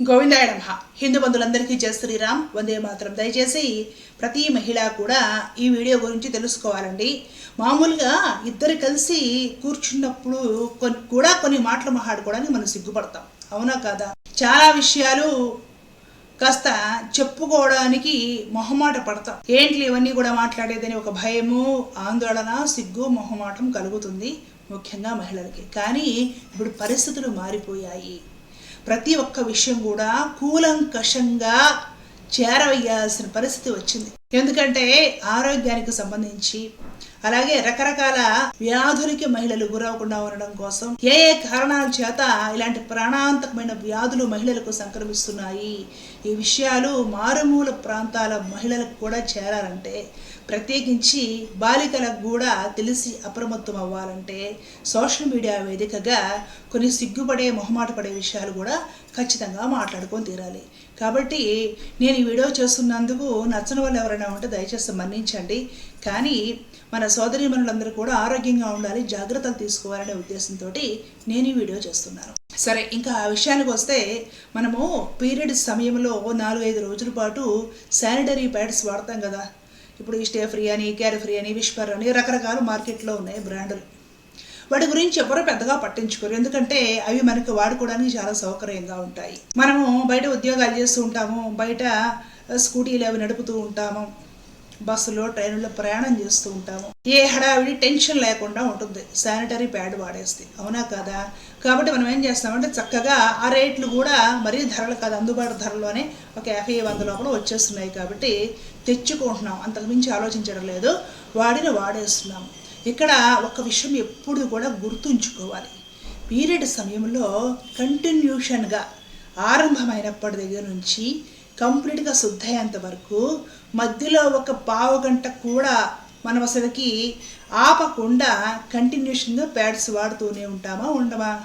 గోవిందాయడమ హిందూ బంధువులందరికీ జయ శ్రీరామ్. వందే మాత్రం దయచేసి ప్రతి మహిళ కూడా ఈ వీడియో గురించి తెలుసుకోవాలండి. మామూలుగా ఇద్దరు కలిసి కూర్చున్నప్పుడు కొన్ని కూడా కొన్ని మాటలు మాట్లాడుకోవడానికి మనం సిగ్గుపడతాం. అవునా కాదా? చాలా విషయాలు కాస్త చెప్పుకోవడానికి మొహమాట పడతాం. ఏంటి ఇవన్నీ కూడా మాట్లాడేదని ఒక భయము ఆందోళన సిగ్గు మొహమాటం కలుగుతుంది ముఖ్యంగా మహిళలకి. కానీ ఇప్పుడు పరిస్థితులు మారిపోయాయి. ప్రతి ఒక్క విషయం కూడా కూలంకషంగా చేరవేయాల్సిన పరిస్థితి వచ్చింది. ఎందుకంటే ఆరోగ్యానికి సంబంధించి అలాగే రకరకాల వ్యాధులకి మహిళలు గురవకుండా ఉండడం కోసం ఏ ఏ కారణాల చేత ఇలాంటి ప్రాణాంతకమైన వ్యాధులు మహిళలకు సంక్రమిస్తున్నాయి ఈ విషయాలు మారుమూల ప్రాంతాల మహిళలకు కూడా చేరాలంటే ప్రత్యేకించి బాలికలకు కూడా తెలిసి అప్రమత్తం అవ్వాలంటే సోషల్ మీడియా వేదికగా కొన్ని సిగ్గుపడే మొహమాట పడే విషయాలు కూడా ఖచ్చితంగా మాట్లాడుకొని తీరాలి. కాబట్టి నేను ఈ వీడియో చేస్తున్నందుకు నచ్చని వాళ్ళు ఎవరైనా ఉంటే దయచేసి మన్నించండి. కానీ మన సోదరీమణులందరూ కూడా ఆరోగ్యంగా ఉండాలి జాగ్రత్తలు తీసుకోవాలనే ఉద్దేశంతో నేను ఈ వీడియో చేస్తున్నాను. సరే ఇంకా ఆ విషయానికి వస్తే మనము పీరియడ్ సమయంలో నాలుగైదు రోజుల పాటు శానిటరీ ప్యాడ్స్ వాడతాం కదా. ఇప్పుడు ఈ స్టే ఫ్రీ అని క్యారీ ఫ్రీ అని విష్పర్ అని రకరకాల మార్కెట్లో ఉన్నాయి బ్రాండులు. వాటి గురించి ఎవరు పెద్దగా పట్టించుకోరు. ఎందుకంటే అవి మనకి వాడుకోవడానికి చాలా సౌకర్యంగా ఉంటాయి. మనము బయట ఉద్యోగాలు చేస్తూ ఉంటాము బయట స్కూటీలు అవి నడుపుతూ ఉంటాము బస్సులో ట్రైన్లో ప్రయాణం చేస్తూ ఉంటాము. ఏ హడావిడి టెన్షన్ లేకుండా ఉంటుంది. శానిటరీ ప్యాడ్ వాడేస్తే. అవునా కదా? కాబట్టి మనం ఏం చేస్తామంటే చక్కగా ఆ రేట్లు కూడా మరీ ధరలు కాదు అందుబాటు ధరలోనే ఒక యాభై వంద లోపల వచ్చేస్తున్నాయి కాబట్టి తెచ్చుకుంటున్నాం. అంతకుమించి ఆలోచించడం లేదు. వాడిని వాడేస్తున్నాం. ఇక్కడ ఒక విషయం ఎప్పుడు కూడా గుర్తుంచుకోవాలి. పీరియడ్ సమయంలో కంటిన్యూషన్గా ఆరంభమైనప్పటి దగ్గర నుంచి కంప్లీట్గా శుద్ధయ్యేంత వరకు మధ్యలో ఒక పావు గంట కూడా మనం అసలుకి ఆపకుండా కంటిన్యూషన్గా ప్యాడ్స్ వాడుతూనే ఉంటామా ఉండమా?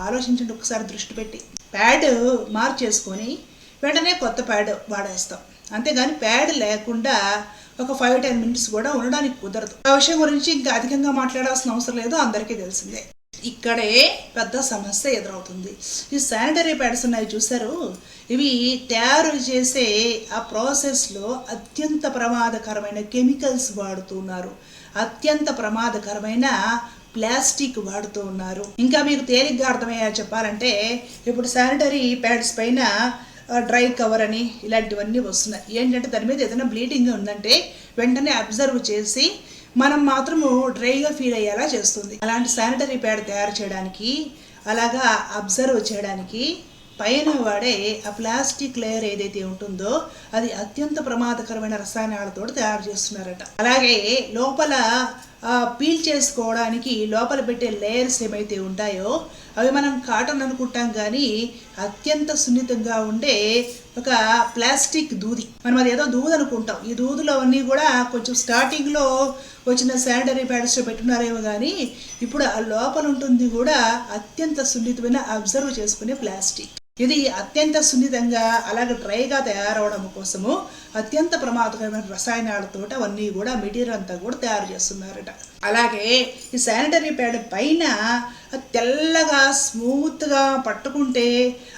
ఆలోచించండి ఒకసారి దృష్టి పెట్టి. ప్యాడ్ మార్చేసుకొని వెంటనే కొత్త ప్యాడ్ వాడేస్తాం. అంతేగాని ప్యాడ్ లేకుండా ఒక ఫైవ్ టెన్ మినిట్స్ కూడా ఉండడానికి కుదరదు. ఆ విషయం గురించి ఇంకా అధికంగా మాట్లాడాల్సిన అవసరం లేదు అందరికీ తెలిసిందే. ఇక్కడే పెద్ద సమస్య ఎదురవుతుంది. ఈ శానిటరీ ప్యాడ్స్ ఉన్నాయి చూసారు ఇవి తయారు చేసే ఆ ప్రాసెస్లో అత్యంత ప్రమాదకరమైన కెమికల్స్ వాడుతున్నారు అత్యంత ప్రమాదకరమైన ప్లాస్టిక్ వాడుతూ ఉన్నారు. ఇంకా మీకు తేలిగ్గా అర్థమయ్యా చెప్పాలంటే ఇప్పుడు శానిటరీ ప్యాడ్స్ పైన డ్రై కవర్ అని ఇలాంటివన్నీ వస్తున్నాయి. ఏంటంటే దాని మీద ఏదైనా బ్లీడింగ్ ఉందంటే వెంటనే అబ్జర్వ్ చేసి మనం మాత్రము డ్రైగా ఫీల్ అయ్యేలా చేస్తుంది. అలాంటి శానిటరీ ప్యాడ్ తయారు చేయడానికి అలాగా అబ్జర్వ్ చేయడానికి పైన వాడే ఆ ప్లాస్టిక్ లేయర్ ఏదైతే ఉంటుందో అది అత్యంత ప్రమాదకరమైన రసాయనాలతో తయారు చేస్తున్నారట. అలాగే లోపల పీల్ చేసుకోవడానికి లోపల పెట్టే లేయర్స్ ఏమైతే ఉంటాయో అవి మనం కాటన్ అనుకుంటాం కానీ అత్యంత సున్నితంగా ఉండే ఒక ప్లాస్టిక్ దూది. మనం అది ఏదో దూది అనుకుంటాం. ఈ దూదులో అన్నీ కూడా కొంచెం స్టార్టింగ్లో వచ్చిన శానిటరీ ప్యాడ్స్ పెట్టున్నారేమో కానీ ఇప్పుడు ఆ లోపల ఉంటుంది కూడా అత్యంత సున్నితమైన అబ్జర్వ్ చేసుకునే ప్లాస్టిక్. ఇది అత్యంత సున్నితంగా అలాగే డ్రైగా తయారవడం కోసము అత్యంత ప్రమాదకరమైన రసాయనాలతో అవన్నీ కూడా మెటీరియల్ అంతా కూడా తయారు చేస్తున్నారట. అలాగే ఈ శానిటరీ ప్యాడ్ పైన తెల్లగా స్మూత్గా పట్టుకుంటే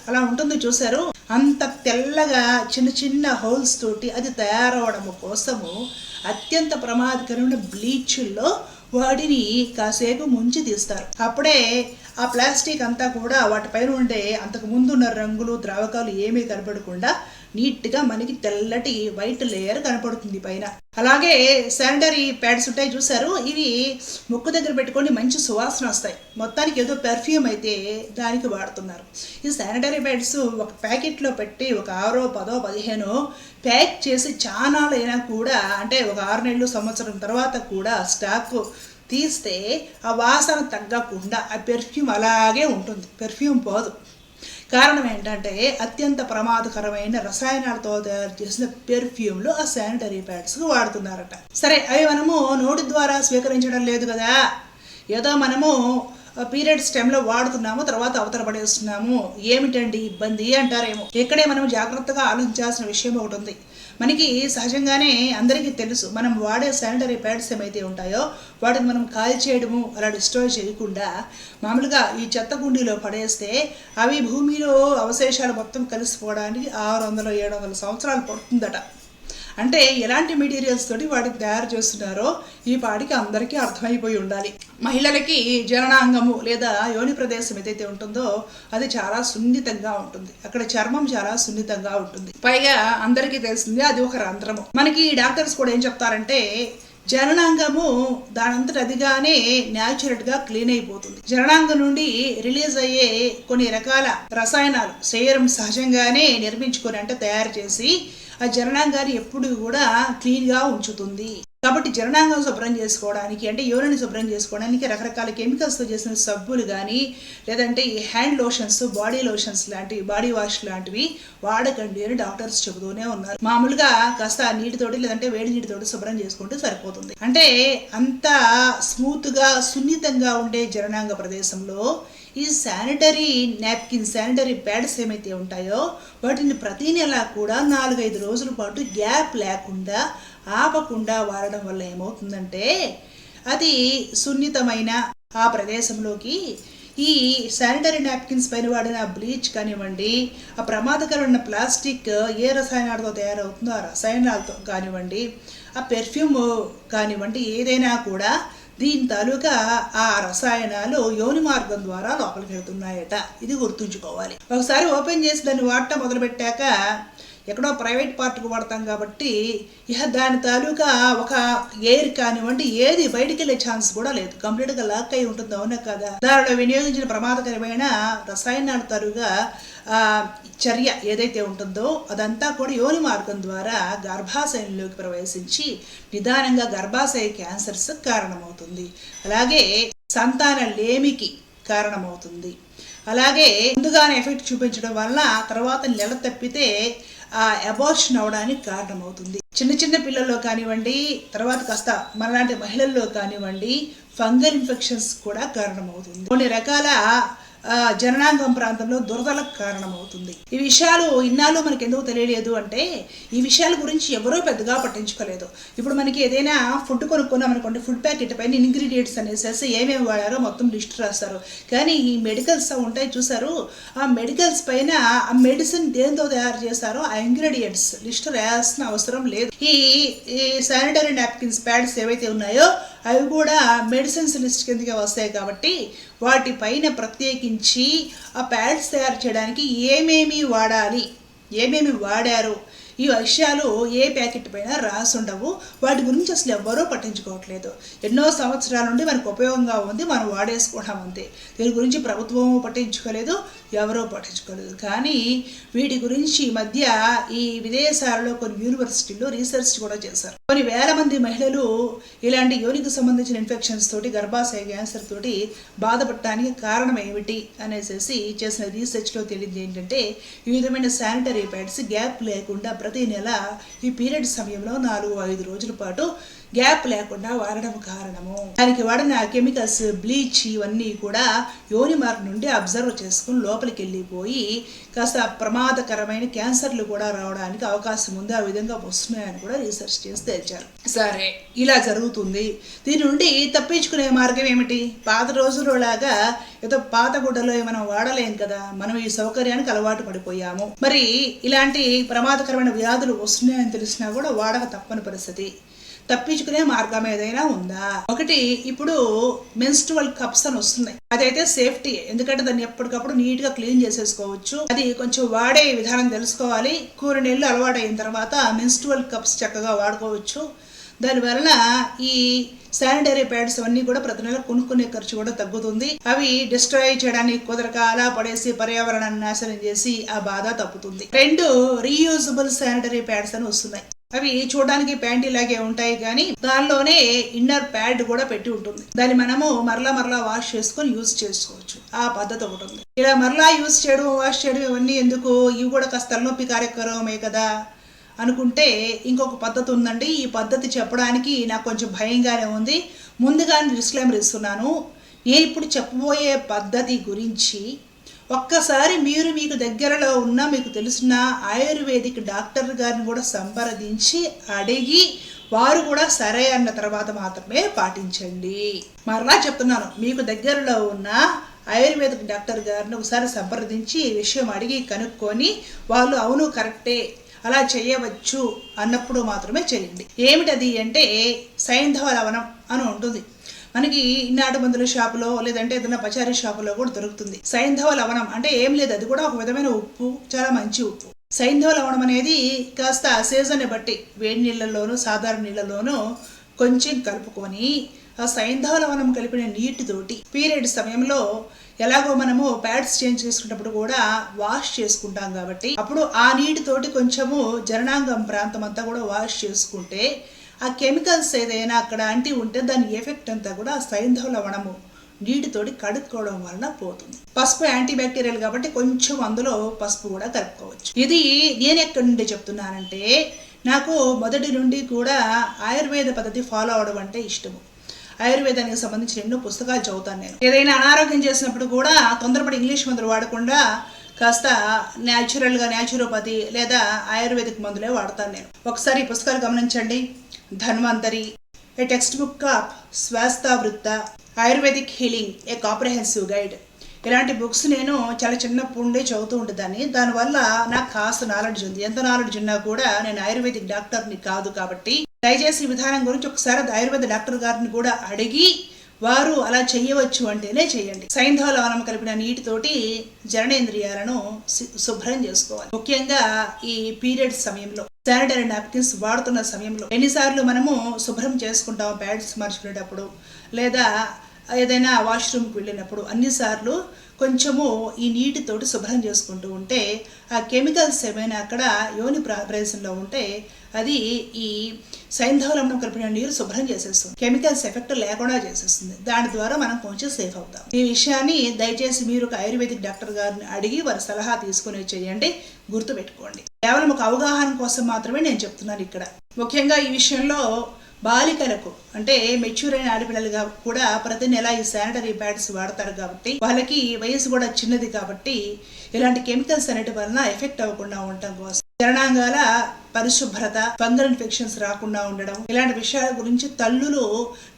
అలా ఉంటుంది చూసారు అంత తెల్లగా చిన్న చిన్న హోల్స్ తోటి అది తయారవడం కోసము అత్యంత ప్రమాదకరమైన బ్లీచ్ల్లో వాటిని కాసేపు ముంచి తీస్తారు. అప్పుడే ఆ ప్లాస్టిక్ అంతా కూడా వాటిపైన ఉండే అంతకు ముందున్న రంగులు ద్రావకాలు ఏమీ కనపడకుండా నీట్గా మనకి తెల్లటి వైట్ లేయర్ కనపడుతుంది పైన. అలాగే శానిటరీ ప్యాడ్స్ ఉంటాయి చూసారు ఇవి ముక్కు దగ్గర పెట్టుకొని మంచి సువాసన వస్తాయి. మొత్తానికి ఏదో పెర్ఫ్యూమ్ అయితే దానికి వాడుతున్నారు. ఈ శానిటరీ ప్యాడ్స్ ఒక ప్యాకెట్లో పెట్టి ఒక ఆరో పదో పదిహేను ప్యాక్ చేసి చానాలైనా కూడా అంటే ఒక ఆరు నెలలు సంవత్సరం తర్వాత కూడా స్టాక్ తీస్తే ఆ వాసన తగ్గకుండా ఆ పెర్ఫ్యూమ్ అలాగే ఉంటుంది. పెర్ఫ్యూమ్ పోదు. కారణం ఏంటంటే అత్యంత ప్రమాదకరమైన రసాయనాలతో తయారు చేసిన పెర్ఫ్యూమ్లు ఆ శానిటరీ ప్యాడ్స్కి వాడుతున్నారట. సరే అవి మనము నోటి ద్వారా స్వీకరించడం లేదు కదా. ఏదో మనము పీరియడ్స్ టైంలో వాడుతున్నాము తర్వాత అవతల పడేస్తున్నాము. ఏమిటండి ఇబ్బంది అంటారేమో. ఇక్కడే మనం జాగ్రత్తగా ఆలోచించాల్సిన విషయం ఒకటి ఉంది. మనకి సహజంగానే అందరికీ తెలుసు మనం వాడే శానిటరీ ప్యాడ్స్ ఏమైతే ఉంటాయో వాటిని మనం కాల్ చేయడము అలా డిస్ట్రాయ్ చేయకుండా మామూలుగా ఈ చెత్త గుండీలో పడేస్తే అవి భూమిలో అవశేషాలు మొత్తం కలిసిపోవడానికి ఆరు వందల ఏడు వందల సంవత్సరాలు పడుతుందట. అంటే ఎలాంటి మెటీరియల్స్ తోటి వాటిని తయారు చేస్తున్నారో ఈ పాటికి అందరికీ అర్థమైపోయి ఉండాలి. మహిళలకి జననాంగము లేదా యోని ప్రదేశం ఏదైతే ఉంటుందో అది చాలా సున్నితంగా ఉంటుంది. అక్కడ చర్మం చాలా సున్నితంగా ఉంటుంది. పైగా అందరికీ తెలిసింది అది ఒక రంధ్రము. మనకి డాక్టర్స్ కూడా ఏం చెప్తారంటే జననాంగము దానంతట అదిగానే న్యాచురల్గా క్లీన్ అయిపోతుంది. జననాంగం నుండి రిలీజ్ అయ్యే కొన్ని రకాల రసాయనాలు శరీరం సహజంగానే నిర్మించుకొని అంటే తయారు చేసి ఆ జననాంగాన్ని ఎప్పుడు కూడా క్లీన్గా ఉంచుతుంది. కాబట్టి జననాంగం శుభ్రం చేసుకోవడానికి అంటే యూరిన్ శుభ్రం చేసుకోవడానికి రకరకాల కెమికల్స్తో చేసిన సబ్బులు కానీ లేదంటే ఈ హ్యాండ్ లోషన్స్ బాడీ లోషన్స్ లాంటివి బాడీ వాష్ లాంటివి వాడకండి అని డాక్టర్స్ చెబుతూనే ఉన్నారు. మామూలుగా కాస్త నీటితోటి లేదంటే వేడి నీటితోటి శుభ్రం చేసుకుంటే సరిపోతుంది. అంటే అంత స్మూత్గా సున్నితంగా ఉండే జననాంగ ప్రదేశంలో ఈ శానిటరీ నాప్కిన్ శానిటరీ ప్యాడ్స్ ఏమైతే ఉంటాయో వాటిని ప్రతి నెల కూడా నాలుగైదు రోజుల పాటు గ్యాప్ లేకుండా ఆపకుండా వాడడం వల్ల ఏమవుతుందంటే అది సున్నితమైన ఆ ప్రదేశంలోకి ఈ శానిటరీ నాప్కిన్స్ పైన వాడిన బ్లీచ్ కానివ్వండి ఆ ప్రమాదకరమైన ప్లాస్టిక్ ఏ రసాయనాలతో తయారవుతుందో ఆ రసాయనాలతో కానివ్వండి ఆ పెర్ఫ్యూమ్ కానివ్వండి ఏదైనా కూడా దీని తాలూకా ఆ రసాయనాలు యోని మార్గం ద్వారా లోపలికి వెళ్తున్నాయట. ఇది గుర్తుంచుకోవాలి. ఒకసారి ఓపెన్ చేసి దాన్ని వాడటం మొదలుపెట్టాక ఎక్కడో ప్రైవేట్ పార్ట్కి వాడతాం కాబట్టి ఇక దాని తాలూకా ఒక ఎయిర్ కానివ్వండి ఏది బయటికి వెళ్ళే ఛాన్స్ కూడా లేదు. కంప్లీట్గా లాక్ అయి ఉంటుంది అవునా కదా? దానిలో వినియోగించిన ప్రమాదకరమైన రసాయనాల తరుగా చర్య ఏదైతే ఉంటుందో అదంతా కూడా యోని మార్గం ద్వారా గర్భాశయంలోకి ప్రవేశించి నిదానంగా గర్భాశయ క్యాన్సర్స్ కారణమవుతుంది. అలాగే సంతాన లేమికి కారణమవుతుంది. అలాగే ముందుగానే ఎఫెక్ట్ చూపించడం వలన తర్వాత నెల తప్పితే అబార్షన్ అవడానికి కారణమవుతుంది. చిన్న చిన్న పిల్లల్లో కానివ్వండి తర్వాత కాస్త మనలాంటి మహిళల్లో కానివ్వండి ఫంగల్ ఇన్ఫెక్షన్స్ కూడా కారణమవుతుంది. కొన్ని రకాల జననాంగం ప్రాంతంలో దురదలకు కారణమవుతుంది. ఈ విషయాలు ఇన్నాళ్ళు మనకి ఎందుకు తెలియలేదు అంటే ఈ విషయాల గురించి ఎవరూ పెద్దగా పట్టించుకోలేదు. ఇప్పుడు మనకి ఏదైనా ఫుడ్ కొనుక్కున్నాం అనుకోండి ఫుడ్ ప్యాకెట్ పైన ఇంగ్రీడియంట్స్ అనేసి ఏమేమి వాడారో మొత్తం లిస్ట్ రాస్తారు. కానీ ఈ మెడికల్స్ ఉంటాయి చూసారు ఆ మెడికల్స్ పైన ఆ మెడిసిన్ దేంతో తయారు చేస్తారో ఆ ఇంగ్రీడియంట్స్ లిస్ట్ రాయాల్సిన అవసరం లేదు. ఈ ఈ శానిటరీ నాప్కిన్స్ ప్యాడ్స్ ఏవైతే ఉన్నాయో అవి కూడా మెడిసిన్స్ లిస్ట్ కిందకే వస్తాయి కాబట్టి వాటిపైన ప్రత్యేకించి ఆ ప్యాడ్స్ తయారు చేయడానికి ఏమేమి వాడాలి? ఏమేమి వాడారు? ఈ విషయాలు ఏ ప్యాకెట్ పైన రాసి ఉండవు వాటి గురించి అసలు ఎవ్వరూ పట్టించుకోవట్లేదు. ఎన్నో సంవత్సరాల నుండి మనకు ఉపయోగంగా ఉంది మనం వాడేసుకుంటాం అంతే. దీని గురించి ప్రభుత్వం పట్టించుకోలేదు ఎవరో పట్టించుకోలేదు. కానీ వీటి గురించి ఈ మధ్య ఈ విదేశాలలో కొన్ని యూనివర్సిటీల్లో రీసెర్చ్ కూడా చేశారు. కొన్ని వేల మంది మహిళలు ఇలాంటి యోనికి సంబంధించిన ఇన్ఫెక్షన్స్ తోటి గర్భాశయ క్యాన్సర్ తోటి బాధపడటానికి కారణం ఏమిటి అనేసి చేసిన రీసెర్చ్లో తెలియదు ఏంటంటే ఈ విధమైన శానిటరీ ప్యాడ్స్ గ్యాప్ లేకుండా ప్రతి నెల ఈ పీరియడ్ సమయంలో నాలుగు ఐదు రోజుల పాటు గ్యాప్ లేకుండా వాడడం కారణము. దానికి వాడిన కెమికల్స్ బ్లీచ్ ఇవన్నీ కూడా యోని మార్గం నుండి అబ్జర్వ్ చేసుకుని లోపలికి వెళ్ళిపోయి కాస్త ప్రమాదకరమైన క్యాన్సర్లు కూడా రావడానికి అవకాశం ఉంది. ఆ విధంగా వస్తున్నాయని కూడా రీసెర్చ్ చేసి తేల్చారు. సరే. ఇలా జరుగుతుంది. దీని నుండి తప్పించుకునే మార్గం ఏమిటి? పాత రోజుల్లో లాగా ఏదో పాత గుడ్డలో మనం వాడలేం కదా. మనం ఈ సౌకర్యానికి అలవాటు పడిపోయాము. మరి ఇలాంటి ప్రమాదకరమైన వ్యాధులు వస్తున్నాయని తెలిసినా కూడా వాడక తప్పని పరిస్థితి. తప్పించుకునే మార్గం ఏదైనా ఉందా? ఒకటి ఇప్పుడు మెన్స్ట్రువల్ కప్స్ అని వస్తున్నాయి. అదైతే సేఫ్టీ ఎందుకంటే దాన్ని ఎప్పటికప్పుడు నీట్గా క్లీన్ చేసేసుకోవచ్చు. అది కొంచెం వాడే విధానం తెలుసుకోవాలి. కూర నీళ్ళు అలవాటు అయిన తర్వాత మెన్స్ట్రువల్ కప్స్ చక్కగా వాడుకోవచ్చు. దానివలన ఈ శానిటరీ ప్యాడ్స్ అన్నీ కూడా ప్రతి నెల కొనుక్కునే ఖర్చు కూడా తగ్గుతుంది. అవి డిస్ట్రాయ్ చేయడానికి కుదరక అలా పడేసి పర్యావరణాన్ని నాశనం చేసి ఆ బాధ తప్పుతుంది. రెండు రీయూజబుల్ శానిటరీ ప్యాడ్స్ అని వస్తున్నాయి. అవి చూడడానికి ప్యాంటీ లాగే ఉంటాయి కానీ దానిలోనే ఇన్నర్ ప్యాడ్ కూడా పెట్టి ఉంటుంది. దాన్ని మనము మరలా మరలా వాష్ చేసుకొని యూజ్ చేసుకోవచ్చు. ఆ పద్ధతి ఒకటి ఉంది. ఇలా మరలా యూజ్ చేయడం వాష్ చేయడం ఇవన్నీ ఎందుకు? ఇవి కూడా కాస్త తలనొప్పి కార్యక్రమమే కదా అనుకుంటే ఇంకొక పద్ధతి ఉందండి. ఈ పద్ధతి చెప్పడానికి నాకు కొంచెం భయంగానే ఉంది. ముందుగానే డిస్క్లైమర్ ఇస్తున్నాను. నేను ఇప్పుడు చెప్పబోయే పద్ధతి గురించి ఒక్కసారి మీరు మీకు దగ్గరలో ఉన్న మీకు తెలిసిన ఆయుర్వేదిక్ డాక్టర్ గారిని కూడా సంప్రదించి అడిగి వారు కూడా సరే అన్న తర్వాత మాత్రమే పాటించండి. మరలా చెప్తున్నాను మీకు దగ్గరలో ఉన్న ఆయుర్వేదిక్ డాక్టర్ గారిని ఒకసారి సంప్రదించి ఈ విషయం అడిగి కనుక్కొని వాళ్ళు అవును కరెక్టే అలా చేయవచ్చు అన్నప్పుడు మాత్రమే చేయండి. ఏమిటది అంటే సైంధవ లవణం అని ఉంటుంది. మనకి నాటు మందుల షాపులో లేదంటే ఏదైనా పచారీ షాపులో కూడా దొరుకుతుంది. సైంధవ లవణం అంటే ఏం లేదు అది కూడా ఒక విధమైన ఉప్పు చాలా మంచి ఉప్పు. సైంధవ లవణం అనేది కాస్త సీజన్ని బట్టి వేడి నీళ్ళలోనూ సాధారణ నీళ్ళలోనూ కొంచెం కలుపుకొని ఆ సైంధవ లవణం కలిపిన నీటితోటి పీరియడ్ సమయంలో ఎలాగో మనము ప్యాడ్స్ చేంజ్ చేసుకున్నప్పుడు కూడా వాష్ చేసుకుంటాం కాబట్టి అప్పుడు ఆ నీటితోటి కొంచెము జరణాంగం ప్రాంతం అంతా కూడా వాష్ చేసుకుంటే ఆ కెమికల్స్ ఏదైనా అక్కడ అంటి ఉంటే దాని ఎఫెక్ట్ అంతా కూడా ఆ సైంధవ లవణము నీటితోటి కడుక్కోవడం వలన పోతుంది. పసుపు యాంటీ బ్యాక్టీరియల్ కాబట్టి కొంచెం అందులో పసుపు కూడా కలుపుకోవచ్చు. ఇది నేను ఎక్కడి నుండి చెప్తున్నానంటే నాకు మొదటి నుండి కూడా ఆయుర్వేద పద్ధతి ఫాలో అవడం అంటే ఇష్టము. ఆయుర్వేదానికి సంబంధించిన ఎన్నో పుస్తకాలు చదువుతాను నేను. ఏదైనా అనారోగ్యం చేసినప్పుడు కూడా తొందరపడి ఇంగ్లీష్ మందులు వాడకుండా కాస్త న్యాచురల్గా న్యాచురోపతి లేదా ఆయుర్వేదిక్ మందులే వాడతాను నేను. ఒకసారి ఈ పుస్తకాలు గమనించండి. Dhanvantari a text book of Swasthavritta Ayurvedic healing a comprehensive guide. ఇలాంటి బుక్స్ నేను చాలా చిన్నప్పుడు నుండే చదువుతూ ఉండేదాన్ని. దానివల్ల నాకు కాస్త నాలెడ్జ్ ఉంది. ఎంత నాలెడ్జ్ ఉన్నా కూడా నేను ఆయుర్వేదిక్ డాక్టర్ని కాదు కాబట్టి దయచేసి ఈ విధానం గురించి ఒకసారి ఆయుర్వేద డాక్టర్ గారిని కూడా అడిగి వారు అలా చేయవచ్చు అంటేనే చేయండి సైంధవ లవణం కలిపిన నీటితోటి జననేంద్రియాలను శుభ్రం చేసుకోవాలి. ముఖ్యంగా ఈ పీరియడ్ సమయంలో శానిటరీ నాప్కిన్స్ వాడుతున్న సమయంలో ఎన్నిసార్లు మనము శుభ్రం చేసుకుంటాం ప్యాడ్స్ మార్చుకునేటప్పుడు లేదా ఏదైనా వాష్రూమ్కి వెళ్ళినప్పుడు అన్నిసార్లు కొంచెము ఈ నీటితోటి శుభ్రం చేసుకుంటూ ఉంటే ఆ కెమికల్స్ ఏమైనా అక్కడ యోని ప్ర- ప్రదేశంలో ఉంటే అది ఈ సైంధవలంలో కలిపిన నీరు శుభ్రం చేసేస్తుంది. కెమికల్స్ ఎఫెక్ట్ లేకుండా చేసేస్తుంది. దాని ద్వారా మనం కొంచెం సేఫ్ అవుతాం. ఈ విషయాన్ని దయచేసి మీరు ఒక ఆయుర్వేదిక్ డాక్టర్ గారిని అడిగి వారి సలహా తీసుకుని చేయండి. గుర్తుపెట్టుకోండి. కేవలం ఒక అవగాహన కోసం మాత్రమే నేను చెప్తున్నాను ఇక్కడ. ముఖ్యంగా ఈ విషయంలో బాలికలకు అంటే మెచ్యూర్ అయిన ఆడపిల్లలుగా కూడా ప్రతి నెల ఈ శానిటరీ ప్యాడ్స్ వాడతారు కాబట్టి వాళ్ళకి వయసు కూడా చిన్నది కాబట్టి ఇలాంటి కెమికల్స్ అనేటి వలన ఎఫెక్ట్ అవ్వకుండా ఉండటం కోసం. జరణాంగాల పరిశుభ్రత ఫంగల్ ఇన్ఫెక్షన్స్ రాకుండా ఉండడం ఇలాంటి విషయాల గురించి తల్లులు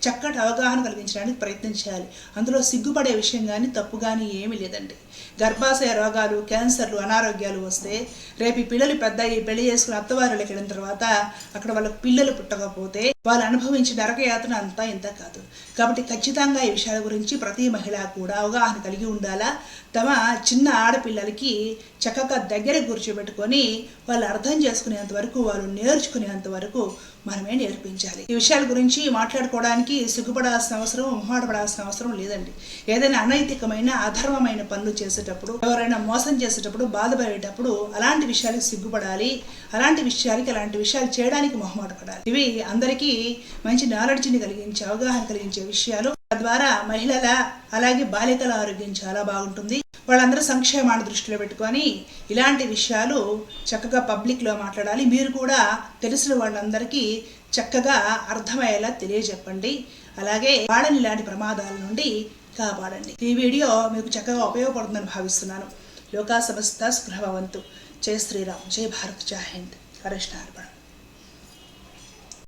చక్కటి అవగాహన కలిగించడానికి ప్రయత్నం చేయాలి. అందులో సిగ్గుపడే విషయం కానీ తప్పు కానీ ఏమీ లేదండి. గర్భాశయ రోగాలు క్యాన్సర్లు అనారోగ్యాలు వస్తే రేపు ఈ పిల్లలు పెద్ద అయ్యి పెళ్ళి చేసుకుని అత్తవారులకు వెళ్ళిన తర్వాత అక్కడ వాళ్ళకి పిల్లలు పుట్టకపోతే వాళ్ళు అనుభవించే నరకయాతన అంతా ఇంత కాదు. కాబట్టి ఖచ్చితంగా ఈ విషయాల గురించి ప్రతి మహిళ కూడా అవగాహన కలిగి ఉండాలా? తమ చిన్న ఆడపిల్లలకి చక్కగా దగ్గర కూర్చోబెట్టుకొని వాళ్ళు అర్థం చేసుకునేంత వరకు వాళ్ళు నేర్చుకునేంత వరకు మనమే నేర్పించాలి. ఈ విషయాల గురించి మాట్లాడుకోవడానికి సిగ్గుపడాల్సిన అవసరం మొహాటపడాల్సిన అవసరం లేదండి. ఏదైనా అనైతికమైన అధర్మమైన పనులు చేసేటప్పుడు ఎవరైనా మోసం చేసేటప్పుడు బాధపడేటప్పుడు అలాంటి విషయాలకు సిగ్గుపడాలి. అలాంటి విషయాలకి అలాంటి విషయాలు చేయడానికి మొహమాట పడాలి ఇవి అందరికీ మంచి నాలెడ్జ్ని కలిగించే అవగాహన కలిగించే విషయాలు. తద్వారా మహిళల అలాగే బాలికల ఆరోగ్యం చాలా బాగుంటుంది. వాళ్ళందరూ సంక్షేమాన్ని దృష్టిలో పెట్టుకొని ఇలాంటి విషయాలు చక్కగా పబ్లిక్లో మాట్లాడాలి. మీరు కూడా తెలిసిన వాళ్ళందరికీ చక్కగా అర్థమయ్యేలా తెలియజెప్పండి. అలాగే వాడని ఇలాంటి ప్రమాదాల నుండి కాపాడండి. ఈ వీడియో మీకు చక్కగా ఉపయోగపడుతుందని భావిస్తున్నాను. లోకా సమస్త స్పృహవంతు జై శ్రీరామ్. జై భారత్. జై హింద్. హరిష్ణ